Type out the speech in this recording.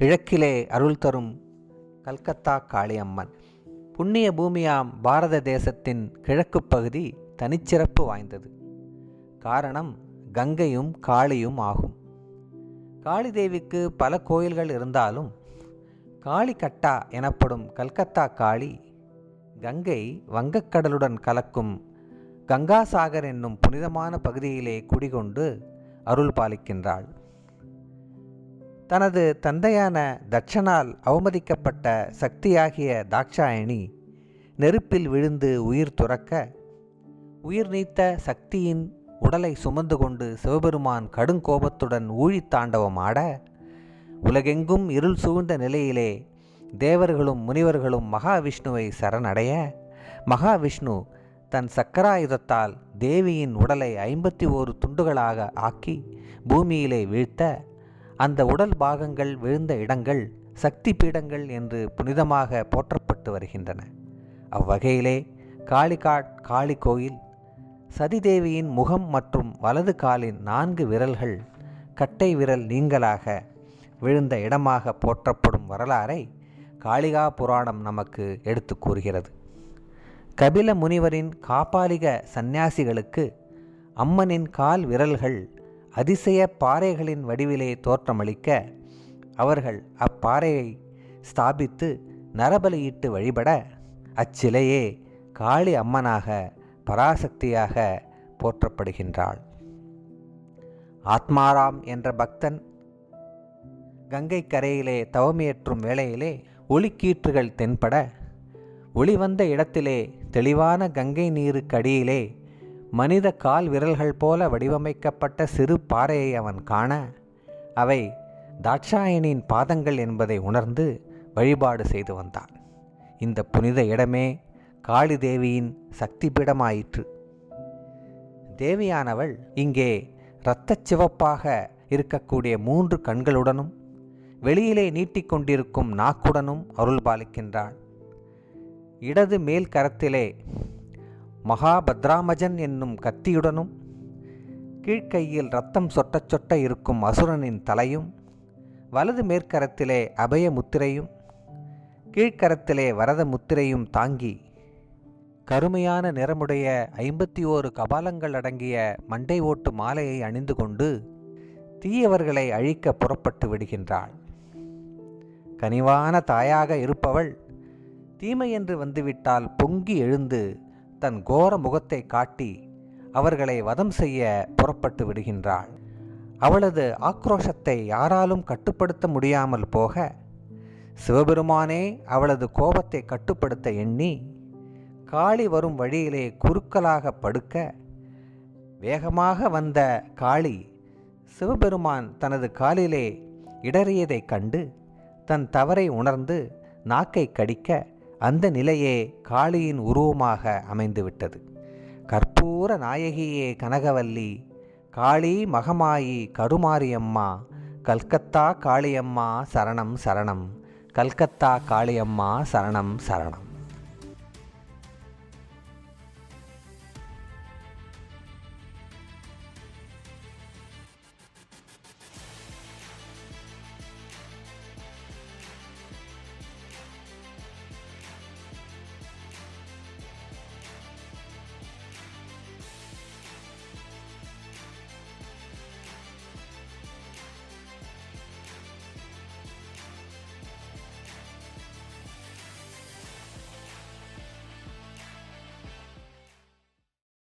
கிழக்கிலே அருள் தரும் கல்கத்தா காளியம்மன். புண்ணிய பூமியாம் பாரத தேசத்தின் கிழக்குப் பகுதி தனிச்சிறப்பு வாய்ந்தது. காரணம் கங்கையும் காளியும் ஆகும். காளி தேவிக்கு பல கோயில்கள் இருந்தாலும் காளிகட்டா எனப்படும் கல்கத்தா காளி கங்கை வங்கக்கடலுடன் கலக்கும் கங்காசாகர் என்னும் புனிதமான பகுதியிலே குடிகொண்டு அருள் பாலிக்கின்றாள். தனது தந்தையான தட்சனால் அவமதிக்கப்பட்ட சக்தியாகிய தாட்சாயணி நெருப்பில் விழுந்து உயிர் துறக்க உயிர் நீத்த சக்தியின் உடலை சுமந்து கொண்டு சிவபெருமான் கடுங்கோபத்துடன் ஊழித் தாண்டவம் ஆட உலகெங்கும் இருள் சூழ்ந்த நிலையிலே தேவர்களும் முனிவர்களும் மகாவிஷ்ணுவை சரணடைய மகாவிஷ்ணு தன் சக்கராயுதத்தால் தேவியின் உடலை ஐம்பத்தி ஓரு துண்டுகளாக ஆக்கி பூமியிலே வீழ்த்த அந்த உடல் பாகங்கள் விழுந்த இடங்கள் சக்தி பீடங்கள் என்று புனிதமாக போற்றப்பட்டு வருகின்றன. அவ்வகையிலே காளிகாட் காளி கோயில் சதிதேவியின் முகம் மற்றும் வலது காலின் நான்கு விரல்கள் கட்டை விரல் நீங்களாக விழுந்த இடமாக போற்றப்படும் வரலாறை காளிகா புராணம் நமக்கு எடுத்து கூறுகிறது. கபில முனிவரின் காப்பாலிக சந்நியாசிகளுக்கு அம்மனின் கால் விரல்கள் அதிசய பாறைகளின் வடிவிலே தோற்றமளிக்க அவர்கள் அப்பாறையை ஸ்தாபித்து நரபலியிட்டு வழிபட அச்சிலையே காளி அம்மனாக பராசக்தியாக போற்றப்படுகின்றாள். ஆத்மாராம் என்ற பக்தன் கங்கை கரையிலே தவமியற்றும் வேளையிலே ஒளிக்கீற்றுகள் தென்பட ஒளி வந்த இடத்திலே தெளிவான கங்கை நீருக்கடியிலே மனித கால் விரல்கள் போல வடிவமைக்கப்பட்ட சிறு பாறையை அவன் காண அவை தாட்சாயனின் பாதங்கள் என்பதை உணர்ந்து வழிபாடு செய்து வந்தான். இந்த புனித இடமே காளி தேவியின் சக்தி பீடமாயிற்று தேவியானவள் இங்கே இரத்தச் சிவப்பாக இருக்கக்கூடிய மூன்று கண்களுடனும் வெளியிலே நீட்டிக்கொண்டிருக்கும் நாக்குடனும் அருள் பாலிக்கின்றாள் இடது மேல் கரத்திலே மகாபத்ராமஜன் என்னும் கத்தியுடனும் கீழ்க்கையில் ரத்தம் சொட்ட சொட்ட இருக்கும் அசுரனின் தலையும் வலது மேற்கரத்திலே அபய முத்திரையும் கீழ்க்கரத்திலே வரத முத்திரையும் தாங்கி கருமையான நிறமுடைய ஐம்பத்தி ஓரு கபாலங்கள் அடங்கிய மண்டை ஓட்டு மாலையை அணிந்து கொண்டு தீயவர்களை அழிக்க புறப்பட்டு விடுகின்றாள். கனிவான தாயாக இருப்பவள் தீமை என்று வந்துவிட்டால் பொங்கி எழுந்து தன் கோர முகத்தை காட்டி அவர்களை வதம் செய்ய புறப்பட்டு விடுகின்றாள். அவளது ஆக்ரோஷத்தை யாராலும் கட்டுப்படுத்த முடியாமல் போக சிவபெருமானே அவளது கோபத்தை கட்டுப்படுத்த எண்ணி காளி வரும் வழியிலே குறுக்கலாக படுக்க வேகமாக வந்த காளி சிவபெருமான் தனது காலிலே இடறியதைக் கண்டு தன் தவறை உணர்ந்து நாக்கை கடிக்க அந்த நிலையே காளியின் உருவமாக அமைந்துவிட்டது. கற்பூர நாயகியே கனகவல்லி காளி மகமாயி கருமாரியம்மா கல்கத்தா காளியம்மா சரணம் சரணம் கல்கத்தா காளியம்மா சரணம் சரணம்.